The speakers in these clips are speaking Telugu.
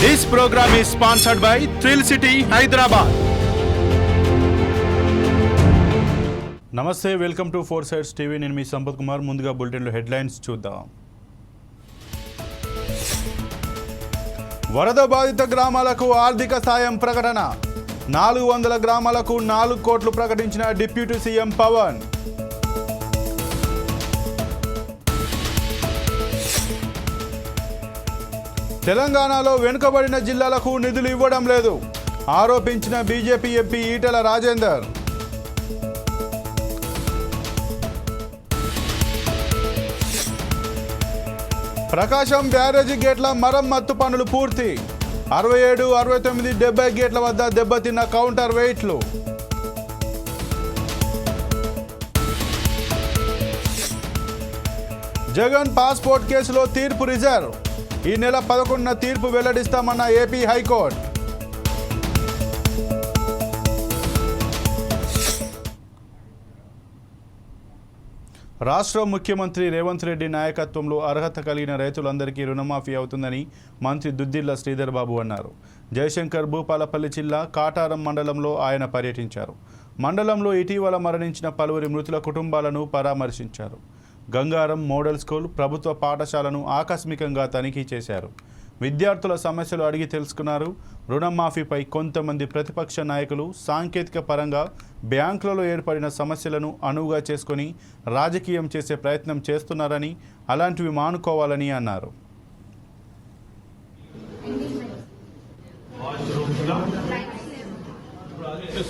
This program is sponsored by Thrill City, Hyderabad. నమస్తే welcome to four sides TV నేను మీ సంపత్ కుమార్. ముందుగా బులెటిన్లో హెడ్లైన్స్ చూద్దాం. వరద బాధిత గ్రామాలకు ఆర్థిక సాయం ప్రకటన. నాలుగు వందల గ్రామాలకు నాలుగు కోట్లు ప్రకటించిన డిప్యూటీ సీఎం పవన్. తెలంగాణలో వెనుకబడిన జిల్లాలకు నిధులు ఇవ్వడం లేదు. ఆరోపించిన BJP MP Etela Rajender. Prakasam barrage గేట్ల మరమ్మత్తు పనులు పూర్తి. అరవై ఏడు అరవై తొమ్మిది డెబ్బై గేట్ల వద్ద దెబ్బతిన్న కౌంటర్ వెయిట్లు. జగన్ పాస్పోర్ట్ కేసులో తీర్పు రిజర్వ్. ఈ నెల పదకొండున తీర్పు వెల్లడిస్తామన్న ఏపీ హైకోర్టు. రాష్ట్ర ముఖ్యమంత్రి రేవంత్ రెడ్డి నాయకత్వంలో అర్హత కలిగిన రైతులందరికీ రుణమాఫీ అవుతుందని మంత్రి దుద్దిల్ల శ్రీధర్ బాబు అన్నారు. జయశంకర్ భూపాలపల్లి జిల్లా కాటారం మండలంలో ఆయన పర్యటించారు. మండలంలో ఇటీవల మరణించిన పలువురి మృతుల కుటుంబాలను పరామర్శించారు. గంగారం మోడల్ స్కూల్ ప్రభుత్వ పాఠశాలను ఆకస్మికంగా తనిఖీ చేశారు. విద్యార్థుల సమస్యలు అడిగి తెలుసుకున్నారు. రుణమాఫీపై కొంతమంది ప్రతిపక్ష నాయకులు సాంకేతిక పరంగా బ్యాంకులలో ఏర్పడిన సమస్యలను అనువుగా చేసుకొని రాజకీయం చేసే ప్రయత్నం చేస్తున్నారని అలాంటివి మానుకోవాలని అన్నారు.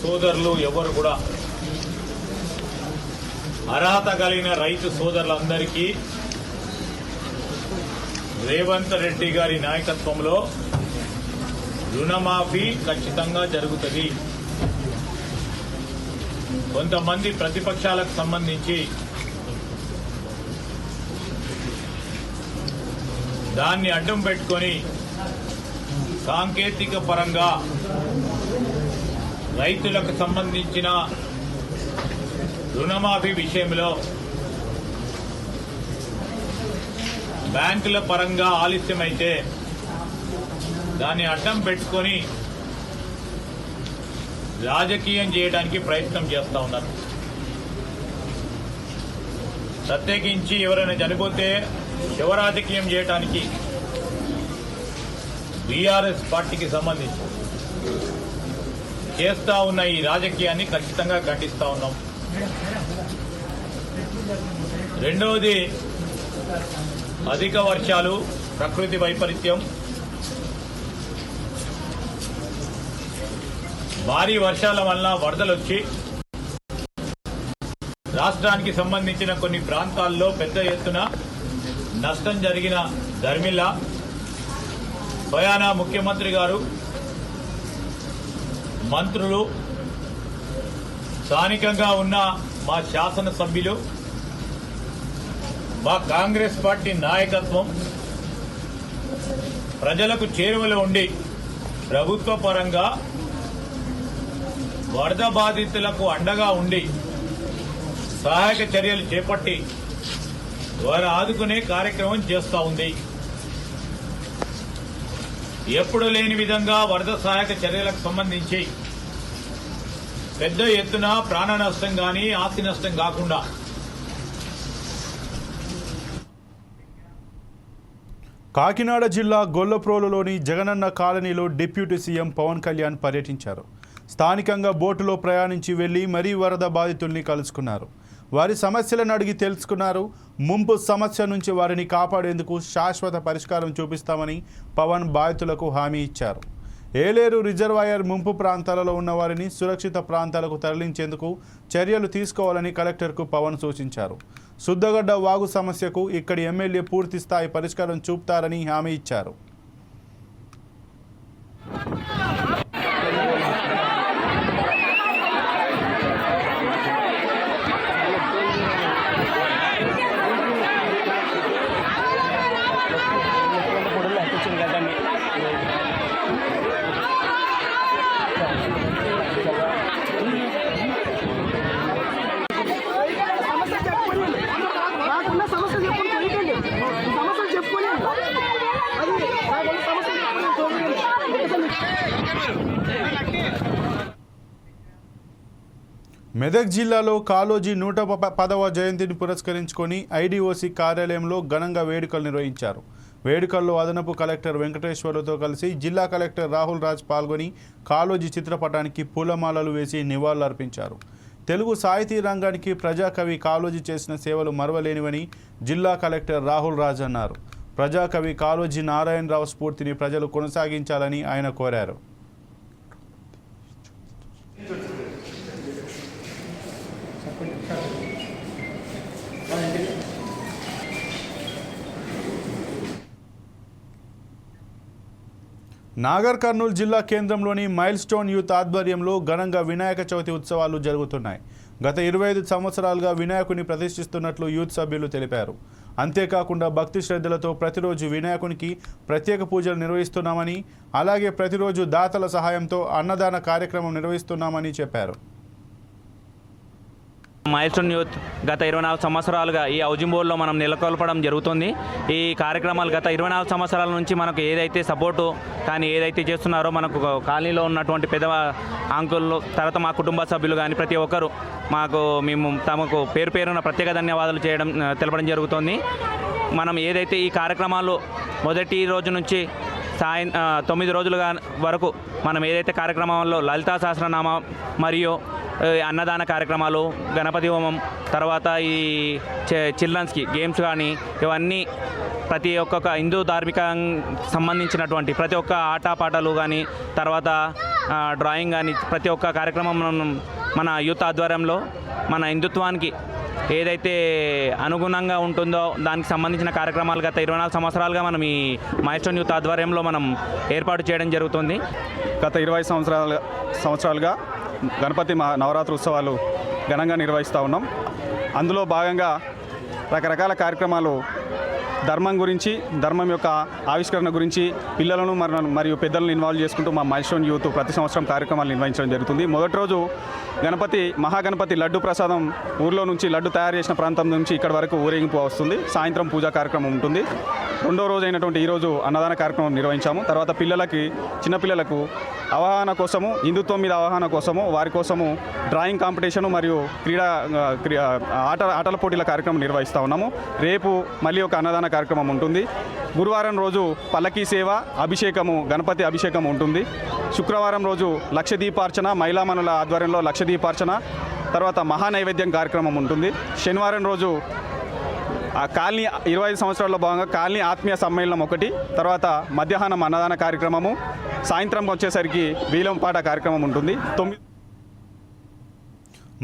సోదరులు ఎవరు కూడా అర్హత కలిగిన రైతు సోదరులందరికీ రేవంత్ రెడ్డి గారి నాయకత్వంలో రుణమాఫీ ఖచ్చితంగా జరుగుతుంది. కొంతమంది ప్రతిపక్షాలకు సంబంధించి దాన్ని అడ్డం పెట్టుకొని సాంకేతిక పరంగా రైతులకు సంబంధించిన రుణమాఫీ విషయంలో బ్యాంకుల పరంగా ఆలస్యమైతే దాన్ని అడ్డం పెట్టుకొని రాజకీయం చేయడానికి ప్రయత్నం చేస్తూ ఉన్నారు. ప్రత్యేకించి ఎవరైనా చనిపోతే శివరాజకీయం చేయడానికి బీఆర్ఎస్ పార్టీకి సంబంధించి చేస్తా ఉన్న ఈ రాజకీయాన్ని ఖచ్చితంగా ఖండిస్తా ఉన్నాం. రెండవది అధిక వర్షాలు ప్రకృతి వైపరీత్యం. భారీ వర్షాల వల్ల వరదలు వచ్చి రాష్ట్రానికి సంబంధించిన కొన్ని ప్రాంతాల్లో పెద్ద ఎత్తున నష్టం జరిగిన ధర్మిల్లా భయానా ముఖ్యమంత్రి గారు మంత్రులు స్థానికంగా ఉన్న మా శాసనసభ్యులు మా కాంగ్రెస్ పార్టీ నాయకత్వం ప్రజలకు చేరువలో ఉండి ప్రభుత్వ పరంగా వరద బాధితులకు అండగా ఉండి సహాయక చర్యలు చేపట్టి వారు ఆదుకునే కార్యక్రమం చేస్తూ ఉంది. ఎప్పుడు లేని విధంగా వరద సహాయక చర్యలకు సంబంధించి పెద్ద ఎత్తున ప్రాణ నష్టం కానీ ఆస్తి నష్టం కాకుండా కాకినాడ జిల్లా గొల్లప్రోలులోని జగనన్న కాలనీలో డిప్యూటీ సీఎం పవన్ కళ్యాణ్ పర్యటించారు. స్థానికంగా బోటులో ప్రయాణించి వెళ్ళి మరీ వరద బాధితుల్ని కలుసుకున్నారు. వారి సమస్యలను అడిగి తెలుసుకున్నారు. ముంపు సమస్య నుంచి వారిని కాపాడేందుకు శాశ్వత పరిష్కారం చూపిస్తామని పవన్ బాధితులకు హామీ ఇచ్చారు. ఏలేరు రిజర్వాయర్ ముంపు ప్రాంతాలలో ఉన్న వారిని సురక్షిత ప్రాంతాలకు తరలించేందుకు చర్యలు తీసుకోవాలని కలెక్టర్కు పవన్ సూచించారు. శుద్ధగడ్డ వాగు సమస్యకు ఇక్కడి ఎమ్మెల్యే పూర్తి స్థాయి పరిష్కారం చూపుతారని హామీ ఇచ్చారు. మెదక్ జిల్లాలో కాలోజీ నూట పదవ జయంతిని పురస్కరించుకొని ఐడిఓసి కార్యాలయంలో ఘనంగా వేడుకలు నిర్వహించారు. వేడుకల్లో అదనపు కలెక్టర్ వెంకటేశ్వర్లతో కలిసి జిల్లా కలెక్టర్ రాహుల్ రాజ్ పాల్గొని కాలోజీ చిత్రపటానికి పూలమాలలు వేసి నివాళులర్పించారు. తెలుగు సాహితీ రంగానికి ప్రజాకవి కాలోజీ చేసిన సేవలు మరవలేనివని జిల్లా కలెక్టర్ రాహుల్ రాజ్ అన్నారు. ప్రజాకవి కాలోజీ నారాయణరావు స్ఫూర్తిని ప్రజలు కొనసాగించాలని ఆయన కోరారు. నాగర్ కర్నూలు జిల్లా కేంద్రంలోని మైల్ స్టోన్ యూత్ ఆధ్వర్యంలో ఘనంగా వినాయక చవితి ఉత్సవాలు జరుగుతున్నాయి. గత ఇరవై ఐదు సంవత్సరాలుగా వినాయకుని ప్రతిష్ఠిస్తున్నట్లు యూత్ సభ్యులు తెలిపారు. అంతేకాకుండా భక్తి శ్రద్ధలతో ప్రతిరోజు వినాయకునికి ప్రత్యేక పూజలు నిర్వహిస్తున్నామని అలాగే ప్రతిరోజు దాతల సహాయంతో అన్నదాన కార్యక్రమం నిర్వహిస్తున్నామని చెప్పారు. మైల్స్టోన్ యూత్ గత ఇరవై నాలుగు సంవత్సరాలుగా ఈ హౌజింగ్ బోర్డులో మనం నెలకొల్పడం జరుగుతుంది. ఈ కార్యక్రమాలు గత ఇరవై నాలుగు సంవత్సరాల నుంచి మనకు ఏదైతే సపోర్టు కానీ ఏదైతే చేస్తున్నారో మనకు కాలనీలో ఉన్నటువంటి పెద్ద అంకుళ్ళు తర్వాత మా కుటుంబ సభ్యులు కానీ ప్రతి ఒక్కరు మాకు మేము తమకు పేరు పేరున ప్రత్యేక ధన్యవాదాలు చేయడం తెలపడం జరుగుతుంది. మనం ఏదైతే ఈ కార్యక్రమాలు మొదటి రోజు నుంచి సాయం తొమ్మిది రోజులుగా వరకు మనం ఏదైతే కార్యక్రమంలో లలితా సహస్రనామ మరియు అన్నదాన కార్యక్రమాలు గణపతి హోమం తర్వాత ఈ చిల్డ్రన్స్కి గేమ్స్ కానీ ఇవన్నీ ప్రతి ఒక్కొక్క హిందూ ధార్మిక సంబంధించినటువంటి ప్రతి ఒక్క ఆటపాటలు కానీ తర్వాత డ్రాయింగ్ కానీ ప్రతి ఒక్క కార్యక్రమం మనం మన యూత్ ఆధ్వర్యంలో మన హిందుత్వానికి ఏదైతే అనుగుణంగా ఉంటుందో దానికి సంబంధించిన కార్యక్రమాలు గత ఇరవై నాలుగు సంవత్సరాలుగా మనం ఈ మైస్టోన్ యూత్ ఆధ్వర్యంలో మనం ఏర్పాటు చేయడం జరుగుతుంది. గత ఇరవై సంవత్సరాలుగా సంవత్సరాలుగా గణపతి మా నవరాత్రి ఉత్సవాలు ఘనంగా నిర్వహిస్తూ ఉన్నాం. అందులో భాగంగా రకరకాల కార్యక్రమాలు ధర్మం గురించి ధర్మం యొక్క ఆవిష్కరణ గురించి పిల్లలను మరి మరియు పెద్దలను ఇన్వాల్వ్ చేసుకుంటూ మా మైల్స్టోన్ యూత్ ప్రతి సంవత్సరం కార్యక్రమాలు నిర్వహించడం జరుగుతుంది. మొదటి రోజు గణపతి మహాగణపతి లడ్డు ప్రసాదం ఊర్లో నుంచి లడ్డు తయారు చేసిన ప్రాంతం నుంచి ఇక్కడ వరకు ఊరేగింపు వస్తుంది. సాయంత్రం పూజా కార్యక్రమం ఉంటుంది. రెండో రోజు అయినటువంటి ఈరోజు అన్నదాన కార్యక్రమం నిర్వహించాము. తర్వాత పిల్లలకి చిన్నపిల్లలకు అవగాహన కోసము హిందుత్వం మీద అవగాహన కోసము వారి కోసము డ్రాయింగ్ కాంపిటీషను మరియు క్రీడా ఆట ఆటల పోటీల కార్యక్రమం నిర్వహిస్తూ ఉన్నాము. రేపు మళ్ళీ ఒక అన్నదాన కార్యక్రమం ఉంటుంది. గురువారం రోజు పల్లకీ సేవ అభిషేకము గణపతి అభిషేకం ఉంటుంది. శుక్రవారం రోజు లక్ష దీపార్చన మహిళామణుల ఆధ్వర్యంలో లక్ష దీపార్చన తర్వాత మహానైవేద్యం కార్యక్రమం ఉంటుంది. శనివారం రోజు ఆ కాలనీ ఇరవై ఐదు సంవత్సరాల్లో భాగంగా కాలనీ ఆత్మీయ సమ్మేళనం ఒకటి తర్వాత మధ్యాహ్నం అన్నదాన కార్యక్రమము సాయంత్రం వచ్చేసరికి వీలంపాట కార్యక్రమం ఉంటుంది. తొమ్మిది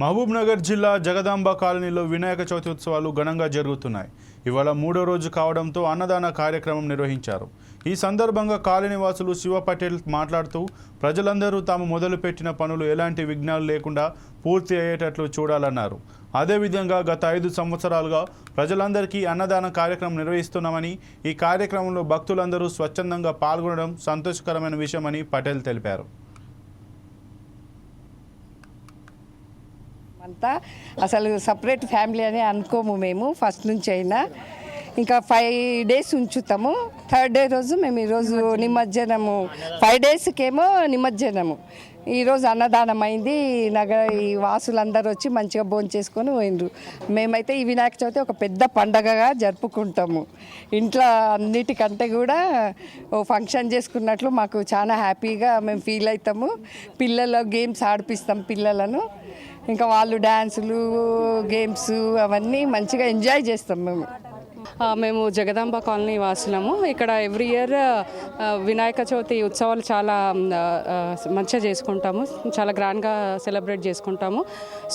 మహబూబ్ నగర్ జిల్లా జగదాంబ కాలనీలో వినాయక చవితి ఉత్సవాలు ఘనంగా జరుగుతున్నాయి. ఇవాళ మూడో రోజు కావడంతో అన్నదాన కార్యక్రమం నిర్వహించారు. ఈ సందర్భంగా కాలనీవాసులు శివ పటేల్ మాట్లాడుతూ ప్రజలందరూ తాము మొదలుపెట్టిన పనులు ఎలాంటి విఘ్నాలు లేకుండా పూర్తి అయ్యేటట్లు చూడాలన్నారు. అదేవిధంగా గత ఐదు సంవత్సరాలుగా ప్రజలందరికీ అన్నదాన కార్యక్రమం నిర్వహిస్తున్నామని ఈ కార్యక్రమంలో భక్తులందరూ స్వచ్ఛందంగా పాల్గొనడం సంతోషకరమైన విషయమని పటేల్ తెలిపారు. అంతా అసలు సపరేట్ ఫ్యామిలీ అని అనుకోము మేము ఫస్ట్ నుంచి అయినా. ఇంకా ఫైవ్ డేస్ ఉంచుతాము. థర్డ్ డే రోజు మేము ఈరోజు నిమజ్జనము. ఫైవ్ డేస్కేమో నిమజ్జనము. ఈరోజు అన్నదానం అయింది. నగర ఈ వాసులందరూ వచ్చి మంచిగా భోజనం చేసుకొని పోయినరు మేమైతే ఈ వినాయక చవితి ఒక పెద్ద పండగగా జరుపుకుంటాము. ఇంట్లో అన్నిటికంటే కూడా ఓ ఫంక్షన్ చేసుకున్నట్లు మాకు చాలా హ్యాపీగా మేము ఫీల్ అవుతాము. పిల్లల గేమ్స్ ఆడిపిస్తాం పిల్లలను. ఇంకా వాళ్ళు డ్యాన్సులు గేమ్స్ అవన్నీ మంచిగా ఎంజాయ్ చేస్తాం మేము. మేము జగదాంబ కాలనీ వాసులము. ఇక్కడ ఎవ్రీ ఇయర్ వినాయక చవితి ఉత్సవాలు చాలా మంచిగా చేసుకుంటాము. చాలా గ్రాండ్గా సెలబ్రేట్ చేసుకుంటాము.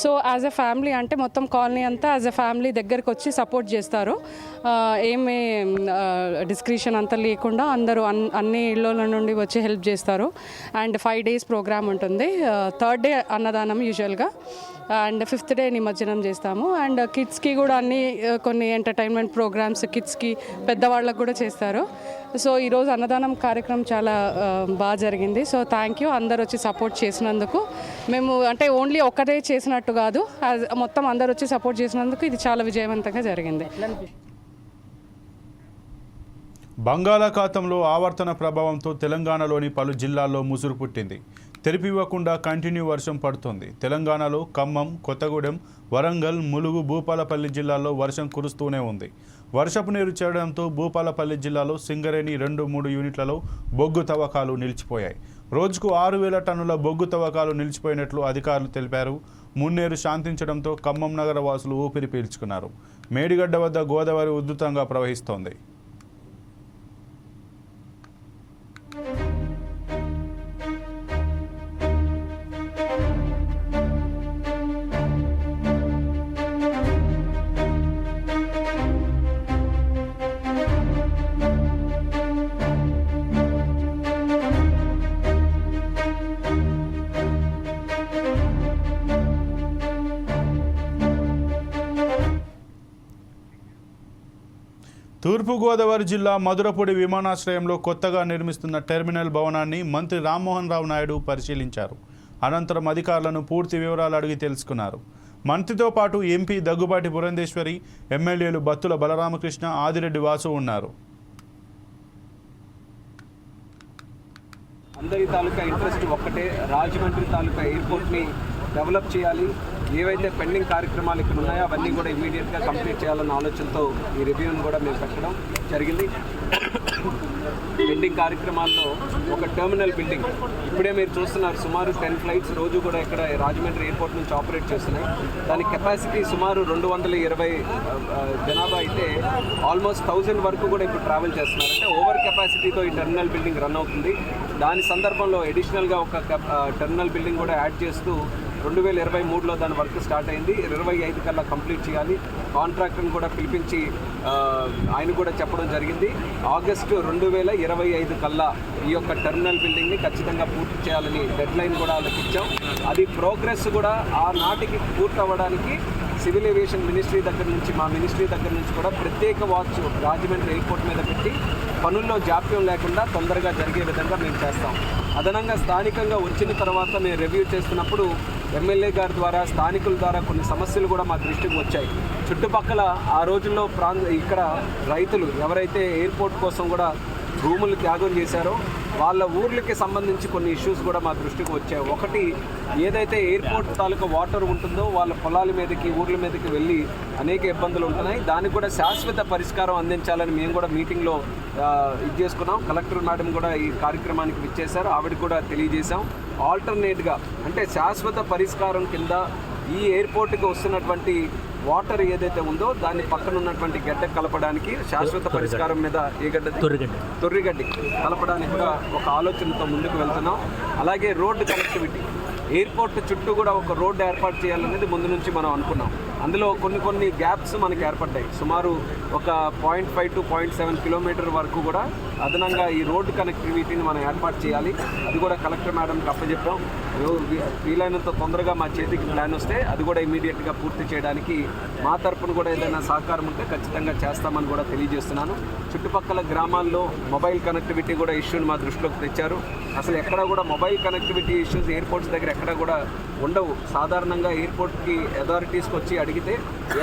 సో యాజ్ ఎ ఫ్యామిలీ అంటే మొత్తం కాలనీ అంతా యాజ్ ఎ ఫ్యామిలీ దగ్గరికి వచ్చి సపోర్ట్ చేస్తారు. ఏమి డిస్క్రిషన్ డిస్క్రిప్షన్ అంతా లేకుండా అందరూ అన్ అన్ని ఇళ్ళ నుండి వచ్చి హెల్ప్ చేస్తారు. అండ్ ఫైవ్ డేస్ ప్రోగ్రామ్ ఉంటుంది. థర్డ్ డే అన్నదానం యూజువల్గా అండ్ ఫిఫ్త్ డే నిమజ్జనం చేస్తాము. అండ్ కిడ్స్కి కూడా అన్ని కొన్ని ఎంటర్టైన్మెంట్ ప్రోగ్రామ్స్ కిడ్స్కి పెద్దవాళ్ళకు కూడా చేస్తారు. సో ఈరోజు అన్నదానం కార్యక్రమం చాలా బాగా జరిగింది. So thank you. అందరు వచ్చి సపోర్ట్ చేసినందుకు. మేము అంటే ఓన్లీ ఒక్కరే చేసినట్టు కాదు. మొత్తం అందరు వచ్చి సపోర్ట్ చేసినందుకు ఇది చాలా విజయవంతంగా జరిగింది. బంగాళాఖాతంలో ఆవర్తన ప్రభావంతో తెలంగాణలోని పలు జిల్లాల్లో ముసురు పుట్టింది. తెరిపివ్వకుండా కంటిన్యూ వర్షం పడుతోంది. తెలంగాణలో ఖమ్మం కొత్తగూడెం వరంగల్ ములుగు భూపాలపల్లి జిల్లాల్లో వర్షం కురుస్తూనే ఉంది. వర్షపు నీరు చేరడంతో భూపాలపల్లి జిల్లాలో సింగరేణి రెండు మూడు యూనిట్లలో బొగ్గు తవ్వకాలు నిలిచిపోయాయి. రోజుకు ఆరు వేల టన్నుల బొగ్గు తవ్వకాలు నిలిచిపోయినట్లు అధికారులు తెలిపారు. మున్నేరు శాంతించడంతో ఖమ్మం నగర వాసులు ఊపిరి పీల్చుకున్నారు. మేడిగడ్డ వద్ద గోదావరి ఉధృతంగా ప్రవహిస్తోంది. తూర్పుగోదావరి జిల్లా మధురపూడి విమానాశ్రయంలో కొత్తగా నిర్మిస్తున్న టెర్మినల్ భవనాన్ని మంత్రి రామ్మోహన్ రావు నాయుడు పరిశీలించారు. అనంతరం అధికారులను పూర్తి వివరాలు అడిగి తెలుసుకున్నారు. మంత్రితో పాటు ఎంపీ దగ్గుబాటి పురంధేశ్వరి ఎమ్మెల్యేలు బత్తుల బలరామకృష్ణ ఆదిరెడ్డి వాసు ఉన్నారు. అందరి తాలూకా ఇంట్రెస్ట్ ఒక్కటే. రాజమండ్రి తాలూకా ఎయిర్పోర్ట్ని డెవలప్ చేయాలి. ఏవైతే పెండింగ్ కార్యక్రమాలు ఇక్కడ ఉన్నాయో అవన్నీ కూడా ఇమీడియట్గా కంప్లీట్ చేయాలన్న ఆలోచనతో ఈ రివ్యూని కూడా మేము పెట్టడం జరిగింది. పెండింగ్ కార్యక్రమాల్లో ఒక టెర్మినల్ బిల్డింగ్ ఇప్పుడే మీరు చూస్తున్నారు సుమారు టెన్ ఫ్లైట్స్ రోజు కూడా ఇక్కడ రాజమండ్రి ఎయిర్పోర్ట్ నుంచి ఆపరేట్ చేస్తున్నాయి. దాని కెపాసిటీ సుమారు రెండు వందల ఇరవై జనాభా అయితే ఆల్మోస్ట్ థౌజండ్ వరకు కూడా ఇప్పుడు ట్రావెల్ చేస్తున్నారు. అంటే ఓవర్ కెపాసిటీతో ఈ టెర్మినల్ బిల్డింగ్ రన్ అవుతుంది. దాని సందర్భంలో అడిషనల్గా ఒక కెప్- టెర్మినల్ బిల్డింగ్ కూడా యాడ్ చేస్తూ రెండు వేల ఇరవై మూడులో దాని వర్క్ స్టార్ట్ అయింది. ఇరవై ఐదు కల్లా కంప్లీట్ చేయాలి. కాంట్రాక్టర్ని కూడా పిలిపించి ఆయన కూడా చెప్పడం జరిగింది. ఆగస్టు రెండు వేల ఇరవై ఐదు కల్లా ఈ యొక్క టెర్మినల్ బిల్డింగ్ని ఖచ్చితంగా పూర్తి చేయాలని డెడ్ లైన్ కూడా వాళ్ళకి ఇచ్చాం. అది ప్రోగ్రెస్ కూడా ఆ నాటికి పూర్తి అవ్వడానికి సివిల్ ఏవియేషన్ మినిస్ట్రీ దగ్గర నుంచి మా మినిస్ట్రీ దగ్గర నుంచి కూడా ప్రత్యేక వాచ్ రాజమండ్రి ఎయిర్పోర్ట్ మీద పెట్టి పనుల్లో జాప్యం లేకుండా తొందరగా జరిగే విధంగా మేము చేస్తాం. అదనంగా స్థానికంగా వచ్చిన తర్వాత మేము రివ్యూ చేస్తున్నప్పుడు ఎమ్మెల్యే గారి ద్వారా స్థానికుల ద్వారా కొన్ని సమస్యలు కూడా మా దృష్టికి వచ్చాయి. చుట్టుపక్కల ఆ రోజుల్లో ప్రాంత ఇక్కడ రైతులు ఎవరైతే ఎయిర్పోర్ట్ కోసం కూడా భూములు త్యాగం చేశారో వాళ్ళ ఊర్లకి సంబంధించి కొన్ని ఇష్యూస్ కూడా మా దృష్టికి వచ్చాయి. ఒకటి ఏదైతే ఎయిర్పోర్ట్ తాలూకా వాటర్ ఉంటుందో వాళ్ళ పొలాల మీదకి ఊర్ల మీదకి వెళ్ళి అనేక ఇబ్బందులు ఉంటున్నాయి. దానికి కూడా శాశ్వత పరిష్కారం అందించాలని మేము కూడా మీటింగ్లో ఇది చేసుకున్నాం. కలెక్టర్ మేడం కూడా ఈ కార్యక్రమానికి విచ్చేశారు. ఆవిడ కూడా తెలియజేశాం. ఆల్టర్నేట్గా అంటే శాశ్వత పరిష్కారం కింద ఈ ఎయిర్పోర్ట్కి వస్తున్నటువంటి వాటర్ ఏదైతే ఉందో దాన్ని పక్కన ఉన్నటువంటి గడ్డ కలపడానికి శాశ్వత పరిష్కారం మీద ఏ గడ్డ తొర్రిగడ్డి కలపడానికి కూడా ఒక ఆలోచనతో ముందుకు వెళ్తున్నాం. అలాగే రోడ్డు కనెక్టివిటీ ఎయిర్పోర్ట్ చుట్టూ కూడా ఒక రోడ్డు ఏర్పాటు చేయాలనేది ముందు నుంచి మనం అనుకున్నాం. అందులో కొన్ని కొన్ని గ్యాప్స్ మనకి ఏర్పడ్డాయి. సుమారు ఒక point five two point seven kilometer వరకు కూడా అదనంగా ఈ రోడ్డు కనెక్టివిటీని మనం ఏర్పాటు చేయాలి. అది కూడా కలెక్టర్ మేడంకి అప్పచెప్పాం వీలైనంత తొందరగా మా చేతికి ప్లాన్ వస్తే అది కూడా ఇమీడియట్గా పూర్తి చేయడానికి మా తరపున కూడా ఏదైనా సహకారం ఉంటే ఖచ్చితంగా చేస్తామని కూడా తెలియజేస్తున్నాను. చుట్టుపక్కల గ్రామాల్లో మొబైల్ కనెక్టివిటీ కూడా ఇష్యూని మా దృష్టిలోకి తెచ్చారు. అసలు ఎక్కడ కూడా మొబైల్ కనెక్టివిటీ ఇష్యూస్ ఎయిర్పోర్ట్స్ దగ్గర ఎక్కడ కూడా ఉండవు. సాధారణంగా ఎయిర్పోర్ట్కి అథారిటీస్కి వచ్చి అడిగితే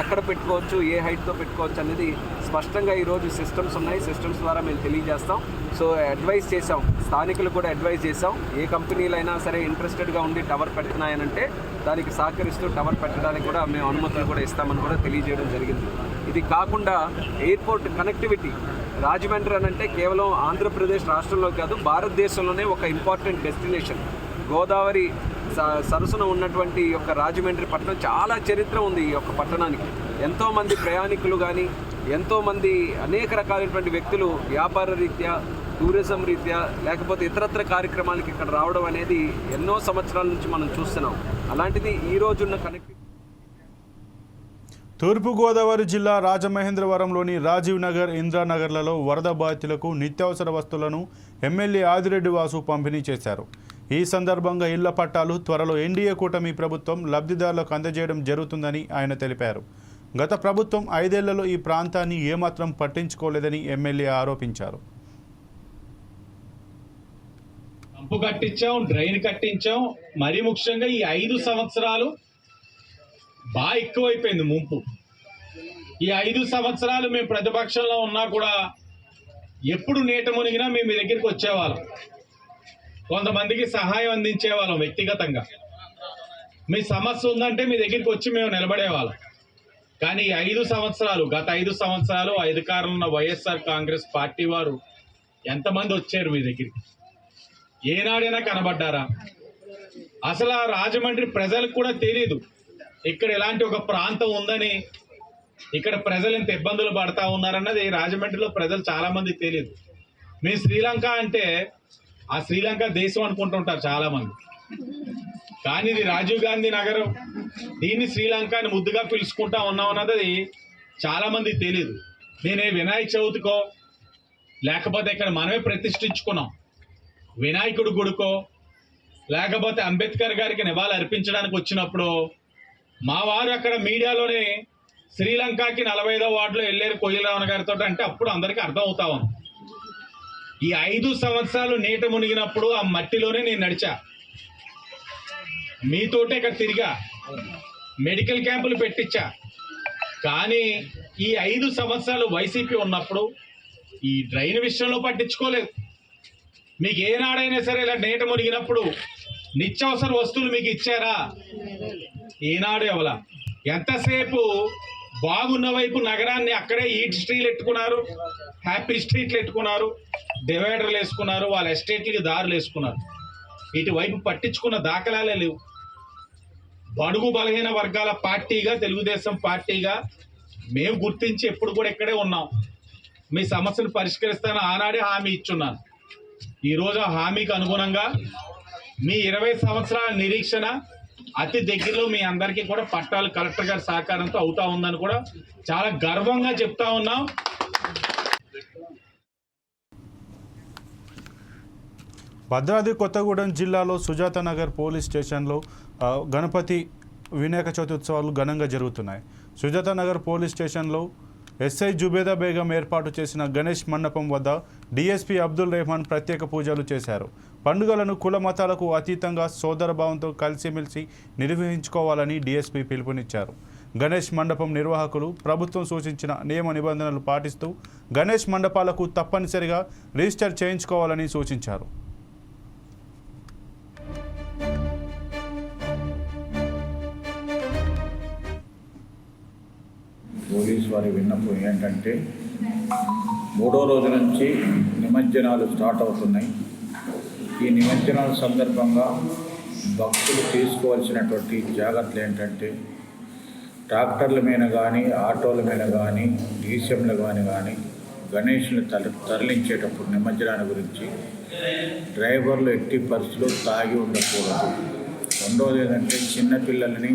ఎక్కడ పెట్టుకోవచ్చు ఏ హైట్తో పెట్టుకోవచ్చు అనేది స్పష్టంగా ఈరోజు సిస్టమ్స్ ఉన్నాయి. సిస్టమ్స్ ద్వారా మేము తెలియజేస్తాం. సో అడ్వైస్ చేసాం స్థానికులు కూడా అడ్వైస్ చేసాం ఏ కంపెనీలైనా సరే ఇంట్రెస్టెడ్గా ఉండి టవర్ పెడుతున్నాయనంటే దానికి సహకరిస్తూ టవర్ పెట్టడానికి కూడా మేము అనుమతులు కూడా ఇస్తామని కూడా తెలియజేయడం జరిగింది. ఇది కాకుండా ఎయిర్పోర్ట్ కనెక్టివిటీ. రాజమండ్రి అని అంటే కేవలం ఆంధ్రప్రదేశ్ రాష్ట్రంలో కాదు భారతదేశంలోనే ఒక ఇంపార్టెంట్ డెస్టినేషన్. గోదావరి సరస్సున ఉన్నటువంటి ఈ యొక్క రాజమండ్రి పట్టణం చాలా చరిత్ర ఉంది ఈ యొక్క పట్టణానికి. ఎంతోమంది ప్రయాణికులు కానీ ఎంతోమంది అనేక రకాలైనటువంటి వ్యక్తులు వ్యాపార రీత్యా టూరిజం రీత్యా లేకపోతే ఇతరత్ర కార్యక్రమాలకి ఇక్కడ రావడం అనేది ఎన్నో సంవత్సరాల నుంచి మనం చూస్తున్నాం. అలాంటిది ఈ రోజున్న కనెక్ట్ తూర్పుగోదావరి జిల్లా రాజమహేంద్రవరంలోని రాజీవ్ నగర్ ఇంద్రానగర్లలో వరద బాధితులకు నిత్యావసర వస్తువులను ఎమ్మెల్యే ఆదిరెడ్డి వాసు పంపిణీ చేశారు. ఈ సందర్భంగా ఇళ్ళ పట్టాలు త్వరలో ఎన్డీఏ కూటమి ప్రభుత్వం లబ్ధిదారులకు అందజేయడం జరుగుతుందని ఆయన తెలిపారు. గత ప్రభుత్వం ఐదేళ్ళలో ఈ ప్రాంతాన్ని ఏమాత్రం పట్టించుకోలేదని ఎమ్మెల్యే ఆరోపించారు. పంపు కట్టించాం డ్రైన్ కట్టించాం. మరి ముఖ్యంగా ఈ ఐదు సంవత్సరాలు బాగా ఎక్కువైపోయింది ముంపు. ఈ ఐదు సంవత్సరాలు మేము ప్రతిపక్షంలో ఉన్నా కూడా ఎప్పుడు నీట మునిగినా మేము మీ దగ్గరికి వచ్చేవాళ్ళం. కొంతమందికి సహాయం అందించే వాళ్ళం వ్యక్తిగతంగా. మీ సమస్య ఉందంటే మీ దగ్గరికి వచ్చి మేము నిలబడే వాళ్ళం కానీ ఈ ఐదు సంవత్సరాలు గత ఐదు సంవత్సరాలు అధికారంలో ఉన్న వైఎస్ఆర్ కాంగ్రెస్ పార్టీ వారు ఎంతమంది వచ్చారు మీ దగ్గరికి? ఏనాడైనా కనబడ్డారా? అసలు ఆ రాజమండ్రి ప్రజలకు కూడా తెలియదు ఇక్కడ ఇలాంటి ఒక ప్రాంతం ఉందని ఇక్కడ ప్రజలు ఇంత ఇబ్బందులు పడతా ఉన్నారన్నది రాజమండ్రిలో ప్రజలు చాలామంది తెలియదు మీ శ్రీలంక అంటే ఆ శ్రీలంక దేశం అనుకుంటుంటారు చాలా మంది కానీ ఇది రాజీవ్ గాంధీ నగరం. దీన్ని శ్రీలంక అని ముద్దుగా పిలుచుకుంటా ఉన్నాం అన్నది చాలామంది తెలియదు నేనే వినాయక చవితికో లేకపోతే ఇక్కడ మనమే ప్రతిష్ఠించుకున్నాం. వినాయకుడు గుడికో లేకపోతే అంబేద్కర్ గారికి నివాళి అర్పించడానికి వచ్చినప్పుడు మా వారు అక్కడ మీడియాలోనే శ్రీలంకకి నలభై ఐదో వార్డులో వెళ్ళారు కొయ్యలరావణ గారితో అంటే అప్పుడు అందరికీ అర్థం అవుతా ఉంది. ఈ ఐదు సంవత్సరాలు నీట మునిగినప్పుడు ఆ మట్టిలోనే నేను నడిచా. మీతోటే ఇక్కడ తిరిగా. మెడికల్ క్యాంపులు పెట్టించా. కానీ ఈ ఐదు సంవత్సరాలు వైసీపీ ఉన్నప్పుడు ఈ డ్రైన్ విషయంలో పట్టించుకోలేదు. మీకు ఏనాడైనా సరే ఇలా నీట మునిగినప్పుడు నిత్యావసర వస్తువులు మీకు ఇచ్చారా? ఏనాడు ఎవల? ఎంతసేపు బాగున్న వైపు నగరాన్ని అక్కడే ఈట్ స్ట్రీట్లు ఎట్టుకున్నారు హ్యాపీ స్ట్రీట్లు ఎట్టుకున్నారు డివైడర్లు వేసుకున్నారు. వాళ్ళ ఎస్టేట్లకి దారులు వేసుకున్నారు. ఇటువైపు పట్టించుకున్న దాఖలాలే లేవు. బడుగు బలహీన వర్గాల పార్టీగా తెలుగుదేశం పార్టీగా మేము గుర్తించి ఎప్పుడు కూడా ఇక్కడే ఉన్నాం. మీ సమస్యను పరిష్కరిస్తాను ఆనాడే హామీ ఇచ్చున్నాను. ఈరోజు ఆ హామీకి అనుగుణంగా మీ ఇరవై సంవత్సరాల నిరీక్షణ అతి దగ్గరలో మీ అందరికీ కూడా పట్టాలు కలెక్టర్ గారి సహకారంతో అవుతా ఉందని కూడా చాలా గర్వంగా చెప్తా ఉన్నాం. భద్రాద్రి కొత్తగూడెం జిల్లాలో సుజాత నగర్ పోలీస్ స్టేషన్లో గణపతి వినాయక చవితి ఉత్సవాలు ఘనంగా జరుగుతున్నాయి. సుజాత నగర్ పోలీస్ స్టేషన్లో ఎస్ఐ జుబేదా బేగం ఏర్పాటు చేసిన గణేష్ మండపం వద్ద డీఎస్పీ అబ్దుల్ రెహమాన్ ప్రత్యేక పూజలు చేశారు. పండుగలను కుల మతాలకు అతీతంగా సోదరభావంతో కలిసిమెలిసి నిర్వహించుకోవాలని డీఎస్పీ పిలుపునిచ్చారు. గణేష్ మండపం నిర్వాహకులు ప్రభుత్వం సూచించిన నియమ నిబంధనలు పాటిస్తూ గణేష్ మండపాలకు తప్పనిసరిగా రిజిస్టర్ చేయించుకోవాలని సూచించారు. పోలీస్ వారి విన్నపం ఏంటంటే మూడో రోజు నుంచి నిమజ్జనాలు స్టార్ట్ అవుతున్నాయి. ఈ నిమజ్జనాల సందర్భంగా భక్తులు తీసుకోవాల్సినటువంటి జాగ్రత్తలు ఏంటంటే ట్రాక్టర్ల మీద కానీ ఆటోల మీద కానీ డీసీఎంల కానీ కానీ గణేష్ని తర తరలించేటప్పుడు నిమజ్జనాన్ని గురించి డ్రైవర్లు ఎట్టి పరిస్థితులు తాగి ఉండకూడదు. రెండవది ఏంటంటే చిన్నపిల్లల్ని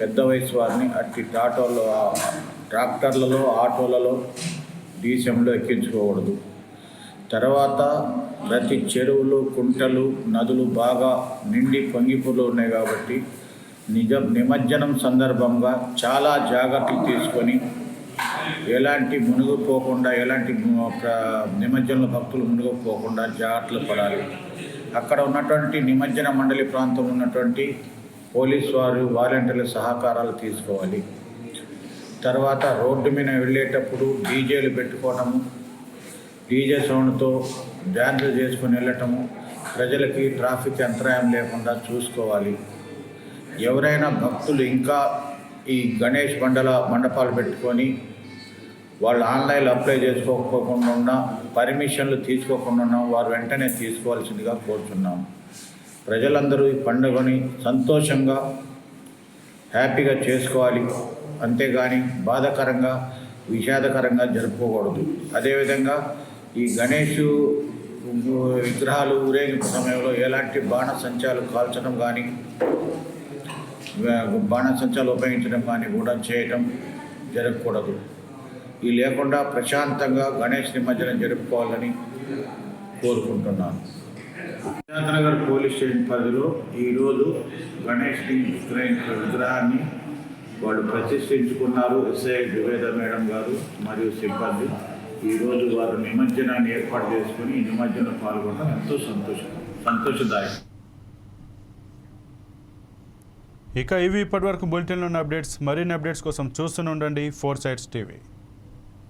పెద్ద వయసు వారిని అట్టి ఆటోలో ట్రాక్టర్లలో ఆటోలలో డీసెంలో ఎక్కించుకోకూడదు. తర్వాత ప్రతి చెరువులు కుంటలు నదులు బాగా నిండి పొంగిపులు ఉన్నాయి కాబట్టి నిజ నిమజ్జనం సందర్భంగా చాలా జాగ్రత్తలు తీసుకొని ఎలాంటి మునిగిపోకుండా ఎలాంటి నిమజ్జన భక్తులు మునిగిపోకుండా జాగ్రత్తలు పడాలి. అక్కడ ఉన్నటువంటి నిమజ్జన మండలి ప్రాంతం ఉన్నటువంటి పోలీస్ వారు వాలంటీర్ల సహకారాలు తీసుకోవాలి. తర్వాత రోడ్డు మీద వెళ్ళేటప్పుడు డీజేలు పెట్టుకోవడము డీజే సౌండ్తో డ్యాన్సులు చేసుకుని వెళ్ళటము ప్రజలకి ట్రాఫిక్ అంతరాయం లేకుండా చూసుకోవాలి. ఎవరైనా భక్తులు ఇంకా ఈ గణేష్ మండల మండపాలు పెట్టుకొని వాళ్ళు ఆన్లైన్లో అప్లై చేసుకోకుండా ఉన్న పర్మిషన్లు తీసుకోకుండా ఉన్నా వారు వెంటనే తీసుకోవాల్సిందిగా కోరుతున్నాం ప్రజలందరూ ఈ పండుగని సంతోషంగా హ్యాపీగా చేసుకోవాలి. అంతేగాని బాధాకరంగా విషాదకరంగా జరుపుకోకూడదు. అదేవిధంగా ఈ గణేష్ విగ్రహాలు ఊరేగింపు సమయంలో ఎలాంటి బాణసంచాలు కాల్చడం కానీ బాణసంచాలు ఉపయోగించడం కానీ కూడా చేయటం జరగకూడదు. ఈ లేకుండా ప్రశాంతంగా గణేష్ నిమజ్జనం జరుపుకోవాలని కోరుకుంటున్నాను. నగర్ పోలీస్ స్టేషన్ పరిధిలో ఈరోజు గణేష్ విగ్రహించిన విగ్రహాన్ని వాళ్ళు ప్రతిష్ఠించుకున్నారు. ఎస్ఐ ద్వివేద మేడం గారు మరియు సిబ్బంది. ఈరోజు వారు నిమజ్జనాన్ని ఏర్పాటు చేసుకుని ఈ నిమజ్జనం పాల్గొనడం ఎంతో సంతోషం సంతోషదాయకం. ఇక ఇవి ఇప్పటివరకు బులెటిన్లో ఉన్న అప్డేట్స్. మరిన్ని అప్డేట్స్ కోసం చూస్తూనే ఉండండి ఫోర్ సైడ్స్ టీవీ.